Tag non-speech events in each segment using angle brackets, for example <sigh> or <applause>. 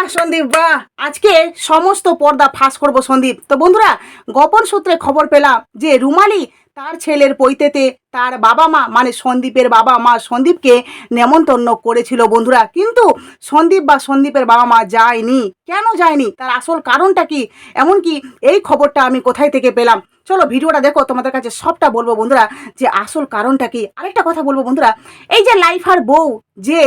বাহ, সন্দীপ, বাহ। আজকে সমস্ত পর্দা ফাঁস করব, সন্দীপ। তো বন্ধুরা, গোপন সূত্রে খবর পেলাম যে রুমালি তার ছেলের পৈতেতে তার বাবা মা মানে সন্দীপের বাবা মা সন্দীপকে নেমন্তন্ন করেছিল বন্ধুরা। কিন্তু সন্দীপ বা সন্দীপের বাবা মা যায়নি। কেন যায়নি? তার আসল কারণটা কি? এমনকি এই খবরটা আমি কোথায় থেকে পেলাম? চলো, ভিডিওটা দেখো, তোমাদের কাছে সবটা বলব বন্ধুরা যে আসল কারণটা কি? আরেকটা কথা বলব বন্ধুরা, এই যে লাইফার বউ যে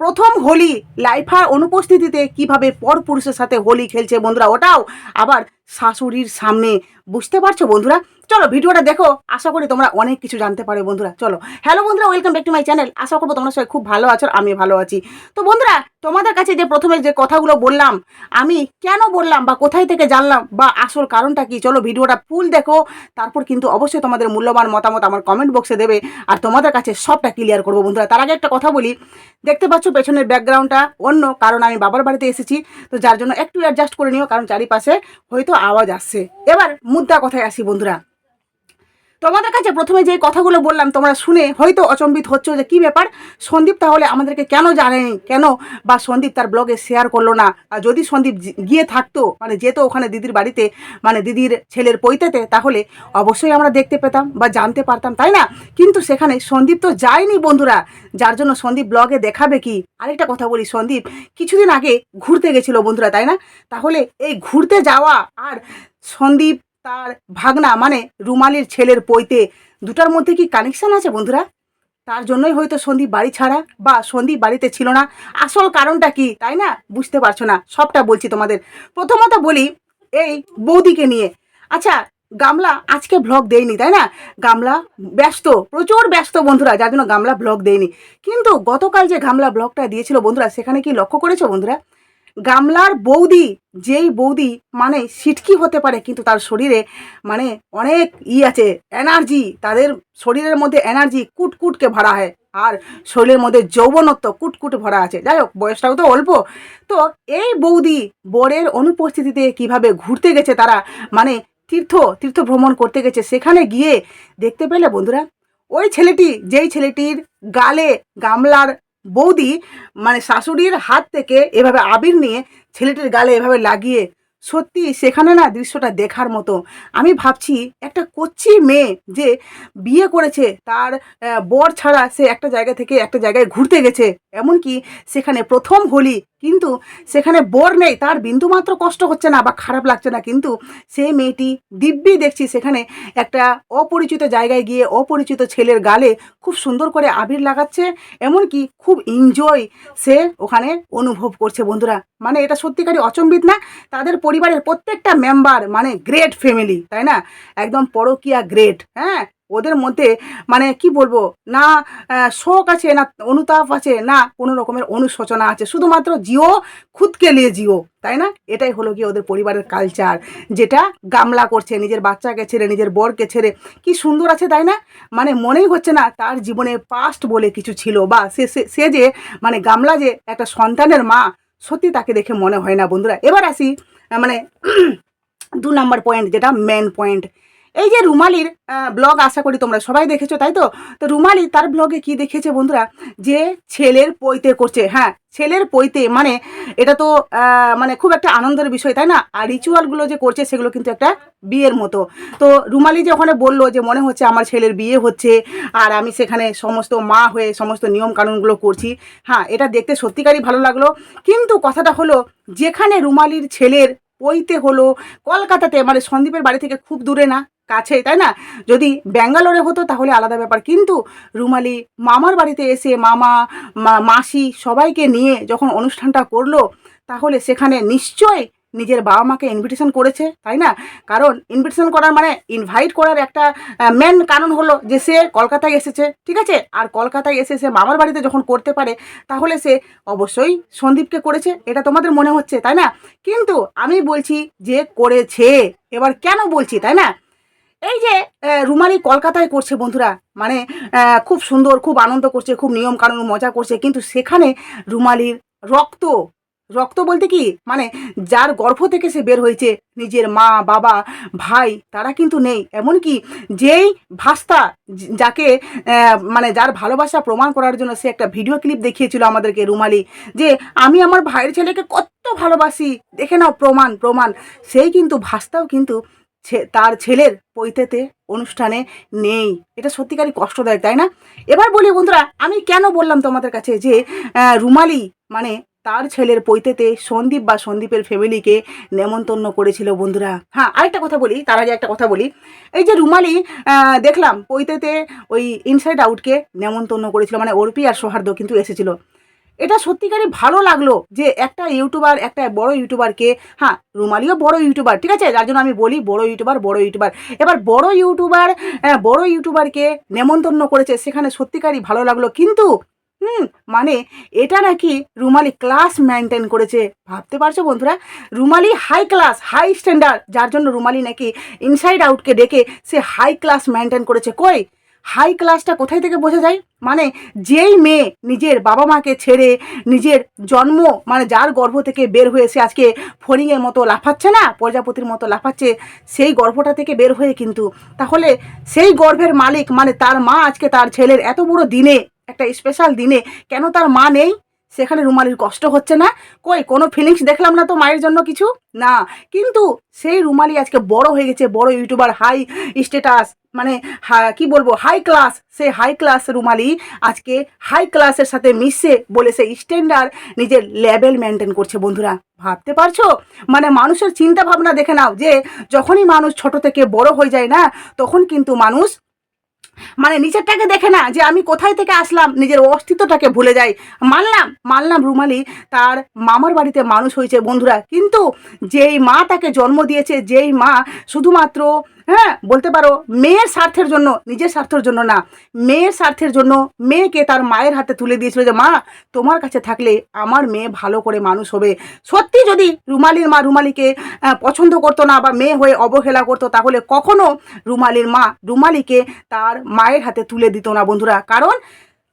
প্রথম হোলি লাইফার অনুপস্থিতিতে কীভাবে পরপুরুষের সাথে হোলি খেলছে বন্ধুরা, ওটাও আবার শাশুড়ির সামনে। বুঝতে পারছ বন্ধুরা? চলো ভিডিওটা দেখো, আশা করি তোমরা অনেক কিছু জানতে পারো বন্ধুরা। চলো। হ্যালো বন্ধুরা welcome back to my channel আশা করব তোমরা সবাই খুব ভালো আছো আমি ভালো আছি। তো বন্ধুরা, তোমাদের কাছে যে প্রথমে যে কথাগুলো বললাম, আমি কেন বললাম বা কোথায় থেকে জানলাম বা আসল কারণটা কি, চলো ভিডিওটা ফুল দেখো। তারপর কিন্তু অবশ্যই তোমাদের মূল্যবান মতামত আমার কমেন্ট বক্সে দেবে। আর তোমাদের কাছে সবটা ক্লিয়ার করব বন্ধুরা। তার আগে একটা কথা বলি দেখতে পাচ্ছ পেছনের ব্যাকগ্রাউন্ডটা, অন্য কারণ আমি বাবার বাড়িতে এসেছি, তো যার জন্য একটু অ্যাডজাস্ট করে নিও, কারণ চারিপাশে হয়তো আওয়াজ আসছে। এবার মুদ্রা কথায় আসি বন্ধুরা। তোমাদের কাছে প্রথমে যে কথাগুলো বললাম, তোমরা শুনে হয়তো অচম্বিত হচ্ছে যে কী ব্যাপার? সন্দীপ তাহলে আমাদেরকে কেন জানেনি? কেন? বা সন্দীপ তার ব্লগে শেয়ার করল না? আর যদি সন্দীপ গিয়ে থাকতো মানে যেত ওখানে দিদির বাড়িতে মানে দিদির ছেলের পৈতেতে, তাহলে অবশ্যই আমরা দেখতে পেতাম বা জানতে পারতাম, তাই না? কিন্তু সেখানে সন্দীপ তো যায়নি বন্ধুরা। যার জন্য সন্দীপ ব্লগে দেখাবে কি? আরেকটা কথা বলি, সন্দীপ, কিছুদিন আগে ঘুরতে গেছিল বন্ধুরা, তাই না? তাহলে এই ঘুরতে যাওয়া আর সন্দীপ তার ভাগনা মানে রুমালির ছেলের পৈতে, দুটার মধ্যে কি কানেকশন আছে বন্ধুরা? তার জন্যই হয়তো সন্দীপ বাড়ি ছাড়া বা সন্দীপ বাড়িতে ছিল না। আসল কারণটা কি, তাই না? বুঝতে পারছ না, সবটা বলছি তোমাদের। প্রথমত বলি, এই বৌদিকে নিয়ে। আচ্ছা গামলা আজকে ব্লগ দেয়নি, তাই না? গামলা ব্যস্ত, প্রচুর ব্যস্ত বন্ধুরা, যার জন্য গামলা ব্লগ দেয়নি। কিন্তু গতকাল যে গামলা ব্লগটা দিয়েছিল বন্ধুরা, সেখানে কি লক্ষ্য করেছ বন্ধুরা? গামলার বৌদি, যেই বৌদি মানে সিটকি হতে পারে, কিন্তু তার শরীরে মানে অনেক ই আছে এনার্জি তাদের শরীরের মধ্যে এনার্জি কুটকুটকে ভরা হয়, আর শরীরের মধ্যে যৌবনত্ব কুটকুট ভরা আছে। যাই হোক, বয়সটাও তো অল্প। তো এই বৌদি বরের অনুপস্থিতিতে কীভাবে ঘুরতে গেছে তারা মানে তীর্থ তীর্থ ভ্রমণ করতে গেছে, সেখানে গিয়ে দেখতে পেলে বন্ধুরা, ওই ছেলেটি, যেই ছেলেটির গালে গামলার বৌদি মানে শাশুড়ির হাত থেকে এভাবে আবির নিয়ে ছেলেটির গালে এভাবে লাগিয়ে সত্যি সেখানে না দৃশ্যটা দেখার মতো। আমি ভাবছি একটা কচ্ছি মেয়ে যে বিয়ে করেছে, তার বর ছাড়া সে একটা জায়গা থেকে একটা জায়গায় ঘুরতে গেছে। এমনকি সেখানে প্রথম হোলি, কিন্তু সেখানে বর নেই, তার বিন্দুমাত্র কষ্ট হচ্ছে না বা খারাপ লাগছে না। কিন্তু সেই মেয়েটি দিব্যি দেখছি সেখানে একটা অপরিচিত জায়গায় গিয়ে অপরিচিত ছেলের গালে খুব সুন্দর করে আবির লাগাচ্ছে। এমনকি খুব এনজয় সে ওখানে অনুভব করছে বন্ধুরা। মানে এটা সত্যিকারই অচম্বিত না, তাদের পরিবারের প্রত্যেকটা মেম্বার মানে গ্রেট ফ্যামিলি তাই না? একদম পরকিয়া গ্রেট হ্যাঁ? ওদের মধ্যে মানে কি বলব, না শোক আছে, না অনুতাপ আছে, না কোনো রকমের অনুশোচনা আছে, শুধুমাত্র জিও, খুদকে নিয়ে জিও, তাই না? এটাই হলো কি ওদের পরিবারের কালচার যেটা গামলা করছে, নিজের বাচ্চাকে ছেড়ে, নিজের বরকে ছেড়ে, কি সুন্দর আছে, তাই না? মানে মনেই হচ্ছে না, তার জীবনে পাস্ট বলে কিছু ছিল, বা সে- সে যে মানে গামলা যে একটা সন্তানের মা সত্যি তাকে দেখে মনে হয় না, বন্ধুরা। এবার আসি মানে <clears throat> দু নাম্বার পয়েন্ট যেটা মেন পয়েন্ট এই যে রুমালির ব্লগ আশা করি তোমরা সবাই দেখেছ, তাই তো? তো রুমালি তার ব্লগে কি দেখেছে বন্ধুরা? যে ছেলের পৈতে করছে হ্যাঁ ছেলের পৈতে মানে এটা তো মানে খুব একটা আনন্দের বিষয়, তাই না? আর রিচুয়ালগুলো যে করছে, সেগুলো কিন্তু একটা বিয়ের মতো। তো রুমালি যে ওখানে বলল যে মনে হচ্ছে আমার ছেলের বিয়ে হচ্ছে, আর আমি সেখানে সমস্ত মা হয়ে সমস্ত নিয়ম কানুনগুলো করছি হ্যাঁ এটা দেখতে সত্যিকারই ভালো লাগল। কিন্তু কথাটা হলো, যেখানে রুমালির ছেলের পৈতে হলো, কলকাতাতে মানে সন্দীপের বাড়ি থেকে খুব দূরে না? কাছে তাই না? যদি ব্যাঙ্গালোরে হতো তাহলে আলাদা ব্যাপার। কিন্তু রুমালি, মামার বাড়িতে এসে মামা মাসি সবাইকে নিয়ে যখন অনুষ্ঠানটা করল, তাহলে সেখানে নিশ্চয় নিজের বাবা মাকে ইনভিটেশন করেছে, তাই না? কারণ ইনভিটেশন করার মানে ইনভাইট করার একটা মেন কারণ হলো যে সে কলকাতায় এসেছে, ঠিক আছে? আর কলকাতায় এসে সে মামার বাড়িতে যখন করতে পারে, তাহলে সে অবশ্যই সন্দীপকে করেছে, এটা তোমাদের মনে হচ্ছে, তাই না? কিন্তু আমি বলছি যে করেছে, এবার কেন বলছি, তাই না? এই যে রুমালি কলকাতায় করছে বন্ধুরা। মানে খুব সুন্দর, খুব আনন্দ করছে, খুব নিয়ম কানুন, মজা করছে। কিন্তু সেখানে রুমালির রক্ত রক্ত বলতে কি? মানে যার গর্ভ থেকে সে বের হয়েছে, নিজের মা, বাবা, ভাই, তারা কিন্তু নেই। এমনকি যেই ভাস্তা, যাকে মানে যার ভালোবাসা প্রমাণ করার জন্য সে একটা ভিডিও ক্লিপ দেখিয়েছিল আমাদেরকে রুমালি, যে আমি আমার ভাইয়ের ছেলেকে কত ভালোবাসি। দেখে নাও, প্রমাণ প্রমাণ। সেই কিন্তু ভাস্তাও কিন্তু তার ছেলের পৈতেতে অনুষ্ঠানে নেই। এটা সত্যিকারই কষ্টদায়ক, তাই না? এবার বলি বন্ধুরা, আমি কেন বললাম তোমাদের কাছে যে রুমালি মানে তার ছেলের পৈতেতে সন্দীপ বা সন্দীপের ফ্যামিলিকে নেমন্তন্ন করেছিল বন্ধুরা। হ্যাঁ আরেকটা কথা বলি, তার আগে একটা কথা বলি। এই যে রুমালি দেখলাম পৈতেতে ওই ইনসাইড আউটকে নেমন্তন্ন করেছিল মানে অর্পি আর সৌহার্দ্য কিন্তু এসেছিল। এটা সত্যিকারই ভালো লাগল যে একটা ইউটিউবার একটা বড় ইউটিউবারকে হ্যাঁ রুমালিও বড় ইউটিউবার ঠিক আছে? যার জন্য আমি বলি বড় ইউটিউবার বড় ইউটিউবার। এবার বড় ইউটিউবার আহ, বড় ইউটিউবারকে নেমন্তন্ন করেছে সেখানে সত্যিকারই ভালো লাগল। কিন্তু হুম মানে এটা নাকি রুমালি ক্লাস মেনটেন করেছে। ভাবতে পারছ বন্ধুরা? Rumali high class high standard যার জন্য রুমালি নাকি ইনসাইড আউটকে ডেকে সে হাই ক্লাস মেনটেন করেছে। কই? হাই ক্লাসটা কোথায় থেকে বোঝা যায়? মানে যেই মেয়ে নিজের বাবা মাকে ছেড়ে নিজের জন্ম মানে যার গর্ভ থেকে বের হয়ে সে আজকে ফড়িংয়ের মতো লাফাচ্ছে না, প্রজাপতির মতো লাফাচ্ছে, সেই গর্ভটা থেকে বের হয়ে কিন্তু তাহলে সেই গর্ভের মালিক মানে তার মা আজকে তার ছেলের এত বড় দিনে, একটা স্পেশাল দিনে, কেন তার মা নেই? সেখানে রুমালির কষ্ট হচ্ছে না। কই, কোনো ফিলিংস দেখলাম না তো মায়ের জন্য কিছু? না। কিন্তু সেই রুমালি আজকে বড় হয়ে গেছে, বড় ইউটিউবার হাই স্ট্যাটাস মানে কি বলব হাই ক্লাস সে হাই ক্লাস রুমালি আজকে হাই ক্লাসের সাথে মিশে বলে সে স্ট্যান্ডার্ড নিজের লেভেল মেনটেন করছে, বন্ধুরা। ভাবতে পারছ? মানে মানুষের চিন্তা ভাবনা দেখে নাও যে, যখনই মানুষ ছোট থেকে বড় হয়ে যায় না, তখন কিন্তু মানুষ মানে নিচেরটাকে দেখে না যে আমি কোথায় থেকে আসলাম, নিজের অস্তিত্বটাকে ভুলে যাই। মানলাম মানলাম রুমালি, তার মামার বাড়িতে মানুষ হয়েছে বন্ধুরা। কিন্তু যেই মা তাকে জন্ম দিয়েছে, যেই মা শুধুমাত্র হ্যাঁ বলতে পারো, মেয়ের স্বার্থের জন্য, নিজের স্বার্থের জন্য না। মেয়ের স্বার্থের জন্য মেয়েকে তার মায়ের হাতে তুলে দিয়েছিল যে, মা, তোমার কাছে থাকলে আমার মেয়ে ভালো করে মানুষ হবে। সত্যি যদি রুমালির মা রুমালিকে পছন্দ করতো না বা মেয়ে হয়ে অবহেলা করতো, তাহলে কখনো রুমালির মা রুমালিকে তার মায়ের হাতে তুলে দিত না, বন্ধুরা। কারণ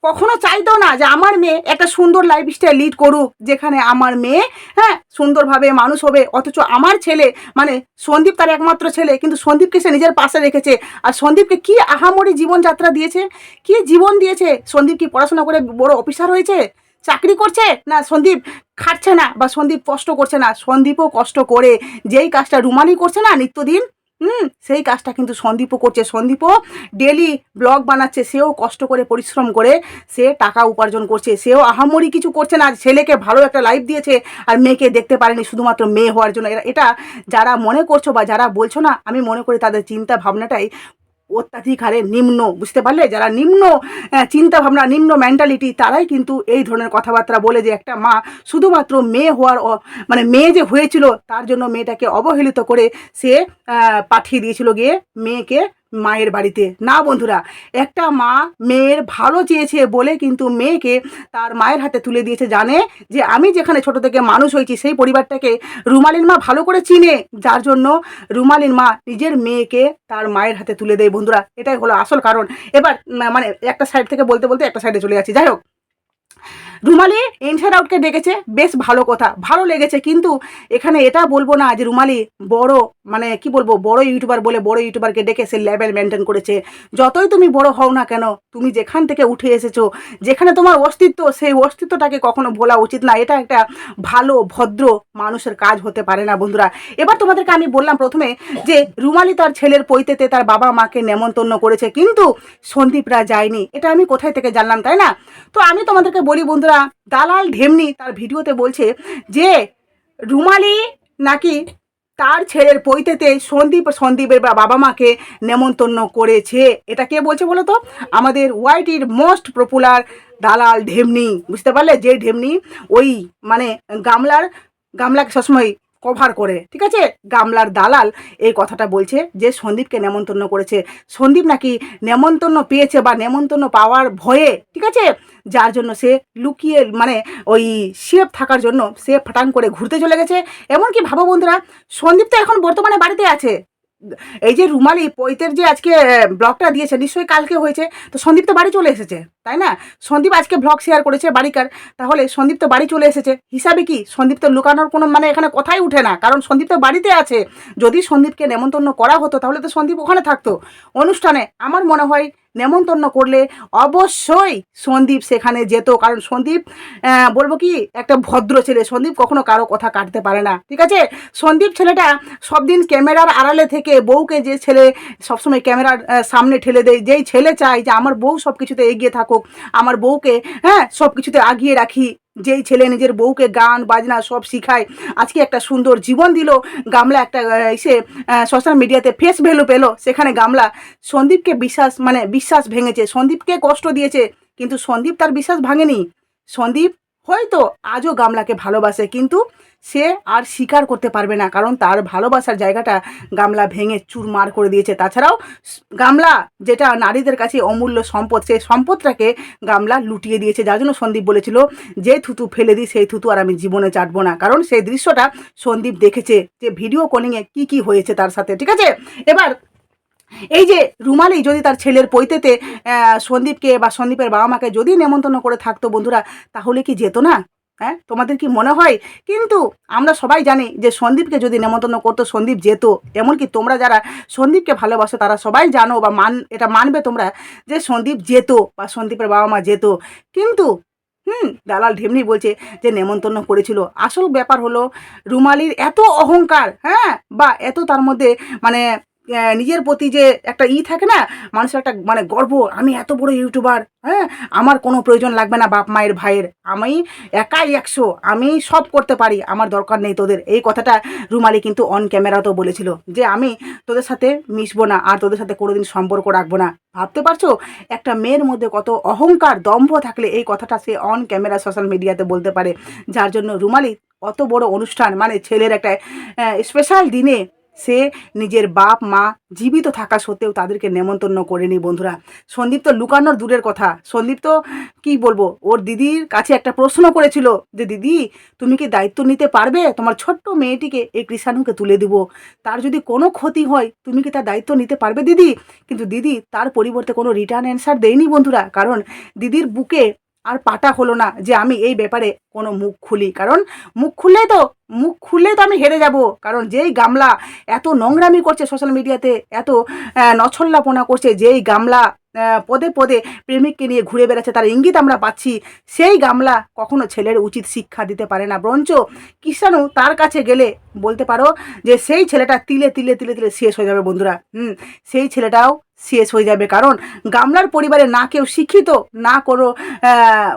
কখনো চাইতো না যে আমার মেয়ে একটা সুন্দর লাইফ লাইফস্টাইল লিড করুক, যেখানে আমার মেয়ে হ্যাঁ সুন্দরভাবে মানুষ হবে। অথচ আমার ছেলে মানে সন্দীপ তার একমাত্র ছেলে, কিন্তু সন্দীপকে সে নিজের পাশে রেখেছে। আর সন্দীপকে কি আহামরি জীবনযাত্রা দিয়েছে? কি জীবন দিয়েছে? সন্দীপ কি পড়াশোনা করে বড় অফিসার হয়েছে? চাকরি করছে? না, সন্দীপ খাটছে না বা সন্দীপ কষ্ট করছে না। সন্দীপও কষ্ট করে যেই কাজটা রুমালি করছে না, নিত্যদিন হুম, সেই কাজটা কিন্তু সন্দীপও করছে। সন্দীপও ডেলি ব্লগ বানাচ্ছে, সেও কষ্ট করে পরিশ্রম করে, সে টাকা উপার্জন করছে, সেও আহামরি কিছু করছে না, ছেলেকে ভালো একটা লাইফ দিয়েছে আর মেয়েকে দেখতে পারেনি, শুধুমাত্র মেয়ে হওয়ার জন্য। এটা যারা মনে করছ বা যারা বলছো না, আমি মনে করি তাদের চিন্তা ভাবনাটাই অত্যাধিক হারে নিম্ন, বুঝতে পারলে? যারা নিম্ন চিন্তা ভাবনা নিম্ন মেন্টালিটি তারাই কিন্তু এই ধরনের কথাবার্তা বলে যে একটা মা শুধুমাত্র মেয়ে হওয়ার মানে মেয়ে যে হয়েছিল, তার জন্য মেয়েটাকে অবহেলিত করে সে পাঠিয়ে দিয়েছিল গিয়ে মেয়েকে মায়ের বাড়িতে। না বন্ধুরা, একটা মা মেয়ের ভালো চেয়েছে বলে কিন্তু মেয়েকে তার মায়ের হাতে তুলে দিয়েছে। জানে যে আমি যেখানে ছোট থেকে মানুষ হয়েছি, সেই পরিবারটাকে রুমালিন মা ভালো করে চিনে। যার জন্য রুমালিন মা নিজের মেয়েকে তার মায়ের হাতে তুলে দেয় বন্ধুরা। এটাই হলো আসল কারণ। এবার মানে একটা সাইড থেকে বলতে বলতে একটা সাইডে চলে যাচ্ছি। যাই হোক রুমালি ইনসাইড আউটকে ডেকেছে, বেশ ভালো কথা, ভালো লেগেছে, কিন্তু এখানে এটা বলব না যে রুমালি বড় মানে কি বলব, বড় ইউটিউবার বলে বড় ইউটিউবারকে ডেকে সে লেভেল মেনটেন করেছে। যতই তুমি বড় হও না কেন, তুমি যেখান থেকে উঠে এসেছ, যেখানে তোমার অস্তিত্ব, সেই অস্তিত্বটাকে কখনো ভোলা উচিত না। এটা একটা ভালো, ভদ্র মানুষের কাজ হতে পারে না, বন্ধুরা। এবার তোমাদেরকে আমি বললাম প্রথমে যে রুমালি তার ছেলের পৈতেতে তার বাবা মাকে নেমন্তন্ন করেছে, কিন্তু সন্দীপরা যায়নি। এটা আমি কোথায় থেকে জানলাম, তাই না? তো আমি তোমাদেরকে বলি, বন্ধুরা দালাল ঢেমনি তার ভিডিওতে বলছে যে রুমালি নাকি তার ছেলের পৈতেতে সন্দীপ, সন্দীপের বা বাবা মাকে নেমন্তন্ন করেছে। এটা কে বলছে বলো তো? আমাদের ওয়াইটির মোস্ট পপুলার দালাল ঢেমনি। বুঝতে পারলে? যে ঢেমনি ওই মানে গামলার, গামলাকে সবসময় কভার করে, ঠিক আছে? গামলার দালাল এই কথাটা বলছে যে সন্দীপকে নেমন্তন্ন করেছে। সন্দীপ নাকি নেমন্তন্ন পেয়েছে বা নেমন্তন্ন পাওয়ার ভয়ে, ঠিক আছে? যার জন্য সে লুকিয়ে মানে ওই সেফ থাকার জন্য সে ফাটাং করে ঘুরতে চলে গেছে। এমনকি ভাবো বন্ধুরা, সন্দীপ তো এখন বর্তমানে বাড়িতে আছে। এই যে রুমালি পৈতের যে আজকে ব্লগটা দিয়েছে, নিশ্চয়ই কালকে হয়েছে। তো সন্দীপ তো বাড়ি চলে এসেছে, তাই না? সন্দীপ আজকে ব্লগ শেয়ার করেছে বাড়িকার, তাহলে সন্দীপ তো বাড়ি চলে এসেছে। হিসাবে কি সন্দীপ তো লুকানোর কোনো মানে এখানে কথাই উঠে না, কারণ সন্দীপ তো বাড়িতে আছে। যদি সন্দীপকে নেমন্তন্ন করা হতো, তাহলে তো সন্দীপ ওখানে থাকতো। অনুষ্ঠানে আমার মনে হয় নেমন্তন্ন করলে অবশ্যই সন্দীপ সেখানে যেত। কারণ সন্দীপ বলব কি, একটা ভদ্র ছেলে। সন্দীপ কখনো কারও কথা কাটতে পারে না। ঠিক আছে? সন্দীপ ছেলেটা সব দিন ক্যামেরার আড়ালে থেকে বউকে যে ছেলে সবসময় ক্যামেরার সামনে ঠেলে দেয়, যেই ছেলে চায় যে আমার বউ সব কিছুতে এগিয়ে থাকুক, আমার বউকে হ্যাঁ সব কিছুতে আগিয়ে রাখি যেই ছেলে নিজের বউকে গান, বাজনা সব শিখায়, আজকে একটা সুন্দর জীবন দিল। গামলা একটা এসে সোশ্যাল মিডিয়াতে ফেস ভ্যালু পেল। সেখানে গামলা সন্দীপকে বিশ্বাস মানে বিশ্বাস ভেঙেছে। সন্দীপকে কষ্ট দিয়েছে, কিন্তু সন্দীপ তার বিশ্বাস ভাঙেনি। সন্দীপ হয়তো আজও গামলাকে ভালোবাসে, কিন্তু সে আর স্বীকার করতে পারবে না, কারণ তার ভালোবাসার জায়গাটা গামলা ভেঙে চুরমার করে দিয়েছে। তাছাড়াও গামলা যেটা নারীদের কাছে অমূল্য সম্পদ, সেই সম্পদটাকে গামলা লুটিয়ে দিয়েছে। যার জন্য সন্দীপ বলেছিল, যে থুতু ফেলে দিই, সেই থুতু আর আমি জীবনে চাটবো না। কারণ সেই দৃশ্যটা সন্দীপ দেখেছে যে, ভিডিও কলিংয়ে কি কি হয়েছে তার সাথে, ঠিক আছে? এবার এই যে রুমালি যদি তার ছেলের পৈতেতে সন্দীপকে বা সন্দীপের বাবা মাকে যদি নেমন্তন্ন করে থাকতো বন্ধুরা, তাহলে কি যেত না? হ্যাঁ তোমাদের কি মনে হয়? কিন্তু আমরা সবাই জানি যে সন্দীপকে যদি নেমন্তন্ন করতো, সন্দীপ যেত। এমনকি তোমরা যারা সন্দীপকে ভালোবাসো, তারা সবাই জানো বা মান, এটা মানবে তোমরা যে সন্দীপ যেত বা সন্দীপের বাবা মা যেত। কিন্তু, হুম, দালাল ঢেমনি বলছে যে নেমন্তন্ন করেছিল। আসল ব্যাপার হলো, রুমালির এত অহংকার হ্যাঁ বা এত তার মধ্যে মানে নিজের প্রতি যে একটা ই থাকে না, মানুষের একটা মানে গর্ব, আমি এত বড় ইউটিউবার হ্যাঁ? আমার কোনো প্রয়োজন লাগবে না বাপ মায়ের, ভাইয়ের। আমি একাই একশো, আমি সব করতে পারি, আমার দরকার নেই তোদের। এই কথাটা রুমালি কিন্তু অন ক্যামেরাতেও বলেছিল যে, আমি তোদের সাথে মিশবো না, আর তোদের সাথে কোনোদিন সম্পর্ক রাখব না। ভাবতে পারছ? একটা মেয়ের মধ্যে কত অহংকার, দম্ভ থাকলে এই কথাটা সে অন ক্যামেরা সোশ্যাল মিডিয়াতে বলতে পারে। যার জন্য রুমালি অত বড় অনুষ্ঠান মানে ছেলের একটা স্পেশাল দিনে সে নিজের বাপ, মা জীবিত থাকা সত্ত্বেও তাদেরকে নেমন্তন্ন করেনি বন্ধুরা। সন্দীপ তো লুকানোর দূরের কথা। সন্দীপ তো কি বলব? ওর দিদির কাছে একটা প্রশ্ন করেছিল যে, দিদি, তুমি কি দায়িত্ব নিতে পারবে? তোমার ছোট্ট মেয়েটিকে এই কৃষাণুকে তুলে দিব। তার যদি কোনো ক্ষতি হয়, তুমি কি তার দায়িত্ব নিতে পারবে, দিদি? কিন্তু দিদি তার পরিবর্তে কোনো রিটার্ন অ্যান্সার দেয়নি বন্ধুরা। কারণ দিদির বুকে আর পাটা হলো না যে আমি এই ব্যাপারে কোনো মুখ খুলি। কারণ মুখ খুললেই তো, মুখ খুললেই তো আমি হেরে যাব। কারণ যেই গামলা এত নোংরামি করছে সোশ্যাল মিডিয়াতে এত নছল্লাপনা করছে, যেই গামলা পদে পদে প্রেমিককে নিয়ে ঘুরে বেড়াচ্ছে, তার ইঙ্গিত আমরা পাচ্ছি, সেই গামলা কখনো ছেলের উচিত শিক্ষা দিতে পারে না। বরঞ্চ কিষাণু তার কাছে গেলে বলতে পারো যে, সেই ছেলেটা তিলে তিলে তিলে তিলে শেষ হয়ে যাবে বন্ধুরা। হুম, সেই ছেলেটাও শেষ হয়ে যাবে। কারণ গামলার পরিবারে না কেউ শিক্ষিত, না কোনো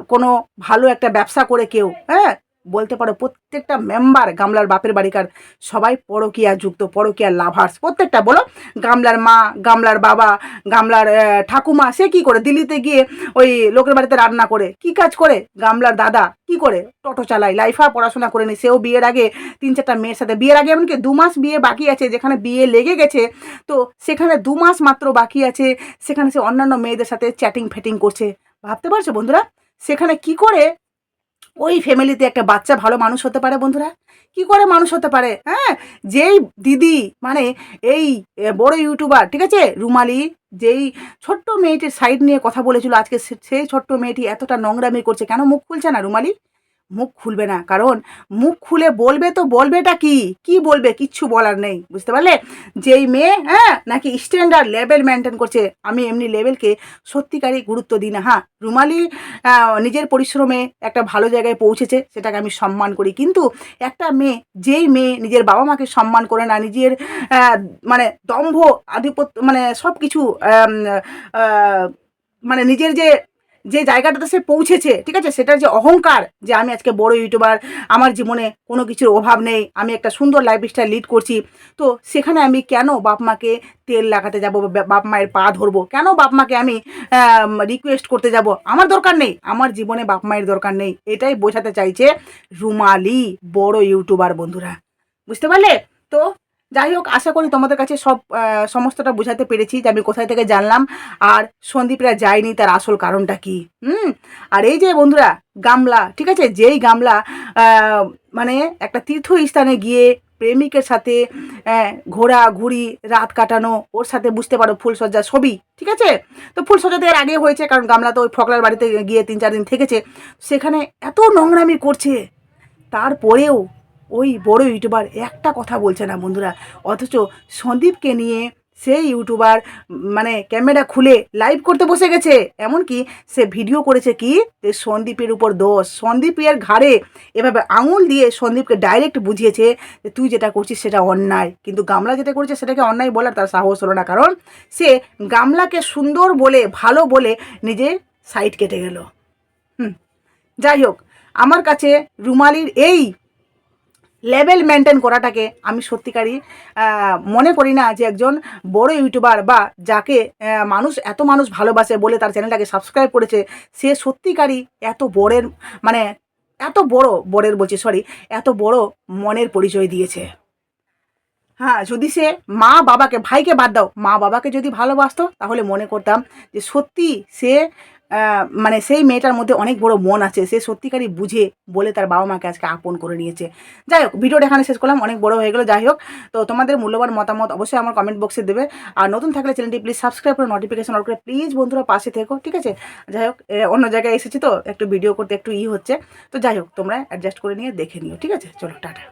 কোনো ভালো একটা ব্যবসা করে কেউ হ্যাঁ? বলতে পারো প্রত্যেকটা মেম্বার গামলার বাপের বাড়িকার সবাই পরকিয়া যুক্ত, পরকিয়ার লাভার্স প্রত্যেকটা বলো, গামলার মা, গামলার বাবা, গামলার ঠাকুমা, সে কি করে? দিল্লিতে গিয়ে ওই লোকের বাড়িতে রান্না করে। কি কাজ করে? গামলার দাদা কি করে? টোটো চালায়, লাইফা পড়াশোনা করে নি সেও বিয়ের আগে তিন চারটা মেয়ের সাথে, বিয়ের আগে এমনকি দু মাস বিয়ে বাকি আছে, যেখানে বিয়ে লেগে গেছে। তো সেখানে দু মাস মাত্র বাকি আছে, সেখানে সে অন্যান্য মেয়েদের সাথে চ্যাটিং ফ্যাটিং করছে। ভাবতে পারছ বন্ধুরা? সেখানে কি করে ওই ফ্যামিলিতে একটা বাচ্চা ভালো মানুষ হতে পারে বন্ধুরা? কি করে মানুষ হতে পারে? হ্যাঁ যেই দিদি মানে এই বড় ইউটিউবার ঠিক আছে? রুমালি, যেই ছোট্ট মেয়েটির সাইড নিয়ে কথা বলেছিল আজকে সেই ছোট্ট মেয়েটি এতটা নোংরামি করছে। কেন মুখ খুলছে না রুমালি? মুখ খুলবে না। কারণ মুখ খুলে বলবে তো বলবেটা কি? কি বলবে? কিচ্ছু বলার নেই। বুঝতে পারলে? যেই মেয়ে হ্যাঁ নাকি স্ট্যান্ডার্ড লেভেল মেনটেন করছে, আমি এমনি লেভেলকে সত্যিকারই গুরুত্ব দিই না। হ্যাঁ রুমালি নিজের পরিশ্রমে একটা ভালো জায়গায় পৌঁছেছে, সেটাকে আমি সম্মান করি। কিন্তু একটা মেয়ে, যেই মেয়ে নিজের বাবা মাকে সম্মান করে না, নিজের মানে দম্ভ, আধিপত্য মানে সব কিছু মানে নিজের যে যে জায়গাটাতে সে পৌঁছেছে, ঠিক আছে? সেটার যে অহংকার, যে আমি আজকে বড় ইউটিউবার, আমার জীবনে কোনো কিছুর অভাব নেই, আমি একটা সুন্দর লাইফ লাইফস্টাইল লিড করছি, তো সেখানে আমি কেন বাপ মাকে তেল লাগাতে যাব বাপ মায়ের পা ধরবো? কেন বাপ মাকে আমি রিকোয়েস্ট করতে যাব? আমার দরকার নেই, আমার জীবনে বাপ মায়ের দরকার নেই, এটাই বোঝাতে চাইছে রুমালি বড় ইউটিউবার বন্ধুরা। বুঝতে পারলে? তো যাই হোক আশা করি তোমাদের কাছে সব সমস্তটা বোঝাতে পেরেছি যে আমি কোথায় থেকে জানলাম। আর সন্দীপরা যায়নি তার আসল কারণটা কি? হুম? আর এই যে বন্ধুরা গামলা ঠিক আছে? যেই গামলা মানে একটা তীর্থস্থানে গিয়ে প্রেমিকের সাথে আহ, ঘোরাঘুরি রাত কাটানো ওর সাথে বুঝতে পারো ফুলসজ্জা ছবি ঠিক আছে? তো ফুলসজ্জা তো এর আগে হয়েছে কারণ গামলা তো ওই ফকলার বাড়িতে গিয়ে তিন চার দিন থেকেছে। সেখানে এত নোংরামি করছে। তারপরেও ওই বড় ইউটিউবার একটা কথা বলছে না বন্ধুরা, অথচ সন্দীপকে নিয়ে সেই ইউটিউবার মানে ক্যামেরা খুলে লাইভ করতে বসে গেছে। এমনকি সে ভিডিও করেছে কি? যে সন্দীপের উপর দোষ সন্দীপের ঘাড়ে। এভাবে আঙুল দিয়ে সন্দীপকে ডাইরেক্ট বুঝিয়েছে যে তুই যেটা করছিস সেটা অন্যায়। কিন্তু গামলা যেটা করেছে সেটাকে অন্যায় বলার তার সাহস হলো না, কারণ সে গামলাকে সুন্দর বলে, ভালো বলে নিজে সাইড কেটে গেল। হুম, যাই হোক, আমার কাছে রুমালির এই লেভেল মেনটেন করাটাকে আমি সত্যিকারই মনে করি না যে একজন বড় ইউটিউবার বা যাকে মানুষ এত মানুষ ভালোবাসে বলে তার চ্যানেলটাকে সাবস্ক্রাইব করেছে, সে সত্যিকারই এত বড়ের মানে এত বড় বড়ের বলছি সরি এত বড় মনের পরিচয় দিয়েছে। হ্যাঁ যদি সে মা বাবাকে, ভাইকে বাদ দাও, মা বাবাকে যদি ভালোবাসতো, তাহলে মনে করতাম যে সত্যি সে মানে সেই মেয়েটার মধ্যে অনেক বড় মন আছে। সে সত্যিকারই বুঝে বলে তার বাবা মাকে আজকে আপন করে নিয়েছে। যাই হোক, ভিডিওটা এখানে শেষ করলাম। অনেক বড় হয়ে গেলো, যাই হোক। তো তোমাদের মূল্যবান মতামত অবশ্যই আমার কমেন্ট বক্সে দেবে। আর নতুন থাকলে চ্যানেলটি প্লিজ সাবস্ক্রাইব করে নোটিফিকেশন অন করে প্লিজ বন্ধুরা পাশে থেকো, ঠিক আছে? যাই হোক অন্য জায়গায় এসেছি তো, একটু ভিডিও করতে একটু ই হচ্ছে। তো যাই হোক, তোমরা অ্যাডজাস্ট করে নিয়ে দেখে নিও, ঠিক আছে? চলো, টাটা।